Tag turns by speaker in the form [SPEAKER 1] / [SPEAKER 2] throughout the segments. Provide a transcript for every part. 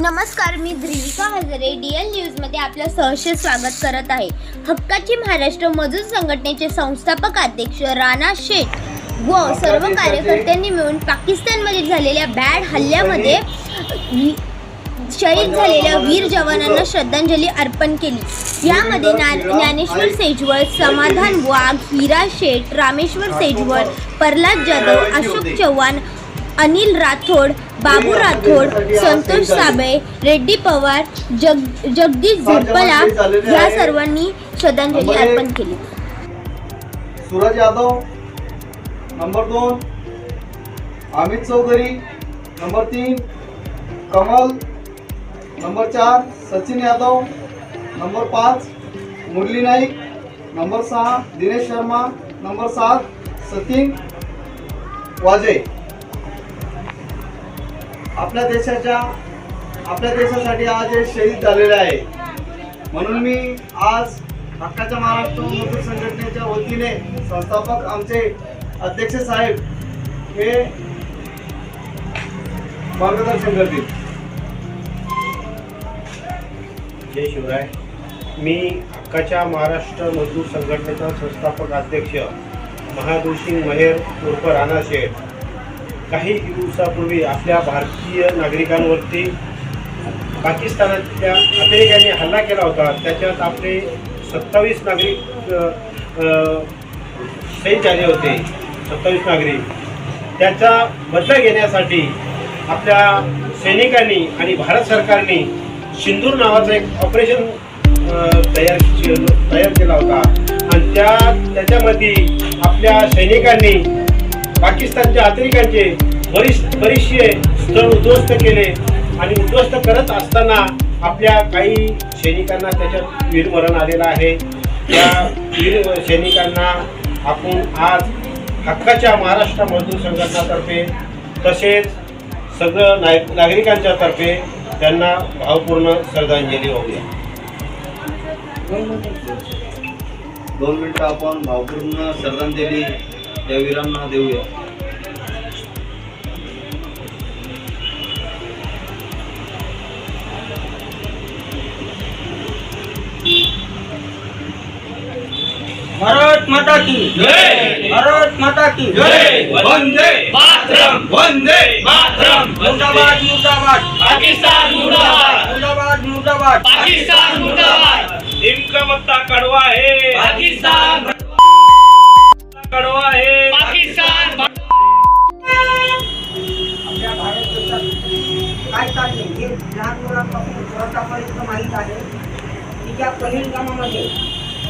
[SPEAKER 1] नमस्कार मी ध्रुविका हजरे डीएल न्यूजमध्ये आपलं सहर्ष स्वागत करत आहे. हक्काची महाराष्ट्र मजूर संघटनेचे संस्थापक अध्यक्ष राणा शेठ व सर्व कार्यकर्त्यांनी मिळून पाकिस्तानमध्ये झालेल्या बॅड हल्ल्यामध्ये शहीद झालेल्या वीर जवानांना श्रद्धांजली अर्पण केली. यामध्ये ना- ज्ञानेश्वर सेजवळ समाधान वाघ हिरा शेठ रामेश्वर सेजवळ प्रल्हाद जाधव अशोक चव्हाण अनिल राठोड बाबू राठोड संतोष साबळे रेड्डी पवार जग जगदीश झोपला या सर्वांनी श्रद्धांजली अर्पण केली.
[SPEAKER 2] सूरज यादव नंबर दोन अमित चौधरी नंबर तीन कमल नंबर चार सचिन यादव नंबर पाच मुरली नाईक नंबर सहा दिनेश शर्मा नंबर सात सतीन वाजे. आपल्या देशाच्या आपल्या देशासाठी आज हे शहीद झालेले आहे. म्हणून मी आज हक्काच्या महाराष्ट्र मजूर संघटनेच्या वतीने संस्थापक आमचे अध्यक्ष साहेब हे मार्गदर्शन करतील.
[SPEAKER 3] जय शिवराय. मी हक्काच्या महाराष्ट्र मजदूर संघटनेचा संस्थापक अध्यक्ष महादेव सिंग महेर उर्फ राणा शेठ. काही दिवसापूर्वी आपल्या भारतीय नागरिकांवरती पाकिस्तानातल्या अतिरेक्यांनी हल्ला केला होता. त्याच्यात आपले सत्तावीस नागरिक अ, अ, शहीद झाले होते. सत्तावीस नागरिक. त्याचा बदला घेण्यासाठी आपल्या सैनिकांनी आणि भारत सरकारने सिंदूर नावाचं एक ऑपरेशन तयार तयार केला होता. आणि त्या त्याच्यामध्ये आपल्या सैनिकांनी पाकिस्तानच्या अतिरेकांचे बरीच बरीचसे स्थळ उद्ध्वस्त केले आणि उद्ध्वस्त करत असताना आपल्या काही सैनिकांना त्याच्यात वीरमरण आलेलं आहे. त्या वीर सैनिकांना आपण आज हक्काच्या महाराष्ट्र मजदूर संघटनातर्फे तसेच सगळं नाय नागरिकांच्या तर्फे त्यांना भावपूर्ण श्रद्धांजली वाहूया.
[SPEAKER 2] दोन मिनटं आपण भावपूर्ण श्रद्धांजली या वीरांना देऊया
[SPEAKER 4] भारत माता की
[SPEAKER 5] जय!
[SPEAKER 4] भारत माता की
[SPEAKER 5] जय. वंदे मातरम. वंदे मातरम.
[SPEAKER 4] मुर्दाबाद मुर्दाबाद.
[SPEAKER 5] पाकिस्तान मुर्दाबाद.
[SPEAKER 4] मुर्दाबाद मुर्दाबाद.
[SPEAKER 5] पाकिस्तान मुर्दाबाद.
[SPEAKER 3] नेमका मत्ता कडवा आहे
[SPEAKER 5] पाकिस्तान
[SPEAKER 3] कडवा आहे.
[SPEAKER 5] पाकिस्तान
[SPEAKER 4] आपल्या भारत देशात काय चालले हे लहान मुलांपासून स्वतःपर्यंत माहीत आहे की ज्या पहिलगामामध्ये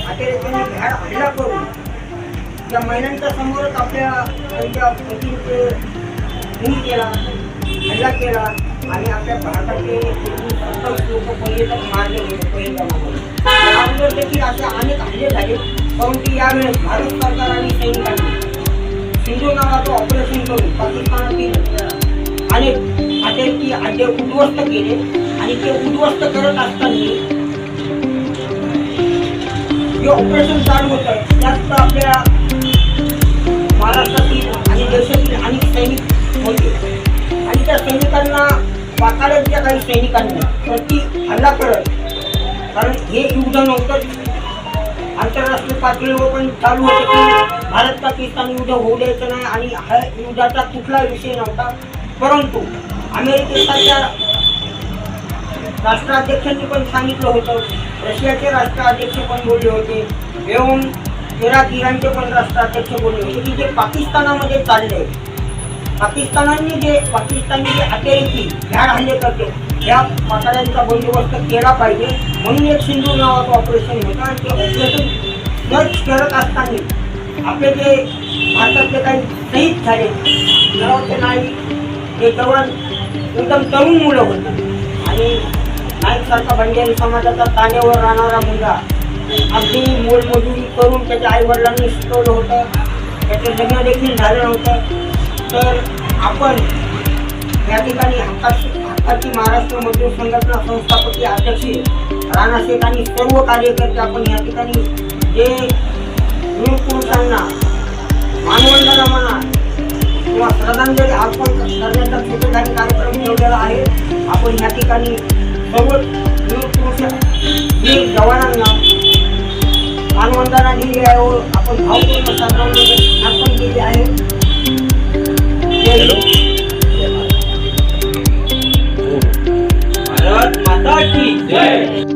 [SPEAKER 4] अतिरेक्यांनी भ्याड हल्ला करून त्या महिलांच्या समोरच आपल्या त्यांच्या पतींचे खून केला हल्ला केला आणि आपल्या भारताचे सत्तावीस लोक पहिलेच मारले होते पहिलगामामध्ये. त्या अगोदर देखील असे अनेक हल्ले झाले. परंतु यावेळेस भारत सरकार आणि सैनिकांनी सिंधू नावाचं ऑपरेशन करून पाकिस्तानातील अनेक अटेकी अड्डे उद्ध्वस्त केले आणि ते उद्ध्वस्त करत असताना जे ऑपरेशन चालू होतं. त्यात आपल्या महाराष्ट्रातील आणि देशातील अनेक सैनिक होते. आणि त्या सैनिकांना पाकाड्याच्या काही सैनिकांनी प्रति हल्ला करत कारण हे युद्ध नव्हतं. आंतरराष्ट्रीय पातळीवर पण चालू होतं की भारत पाकिस्तान युद्ध होऊ द्यायचं नाही आणि हा युद्धाचा कुठला विषय नव्हता. परंतु अमेरिकेसारख्या राष्ट्राध्यक्षांनी पण सांगितलं होतं. रशियाचे राष्ट्राध्यक्ष पण बोलले होते. एवं इराक इराणचे पण राष्ट्राध्यक्ष बोलले होते की जे पाकिस्तानामध्ये चालले. पाकिस्तानांनी जे पाकिस्तानी जे अतिरेकी भ्याड हल्ले करते या पाटाळ्यांचा बंदोबस्त केला पाहिजे. म्हणून एक सिंधू नावाचं ऑपरेशन होतं आणि ते ऑपरेशन जर करत असताना आपले जे भारतातले काही शहीद झाले जवाचे नाही ते जवान एकदम तरुण मुलं होते. आणि नाईकसारखा बंजारी समाजाचा तानेवर राहणारा मुलगा अगदी मोलमजुरी करून त्याच्या आईवडिलांनी शिकवलं होतं. त्याचं लग्न देखील झालं नव्हतं. तर आपण या ठिकाणी हक्काची हक्काची महाराष्ट्र मजदूर संघटना संस्थापकीय अध्यक्ष राणा शेख आणि सर्व कार्यकर्ते आपण या ठिकाणी जे वीर पुरुषांना मानवंदना म्हणा किंवा श्रद्धांजली अर्पण करण्याचा छोटेखानी कार्यक्रम ठेवलेला आहे. आपण ह्या ठिकाणी सर्व वीर पुरुष वीर जवानांना मानवंदना दिली आहे व आपण भावपूर्ण साधारण अर्पण केली आहे. 对。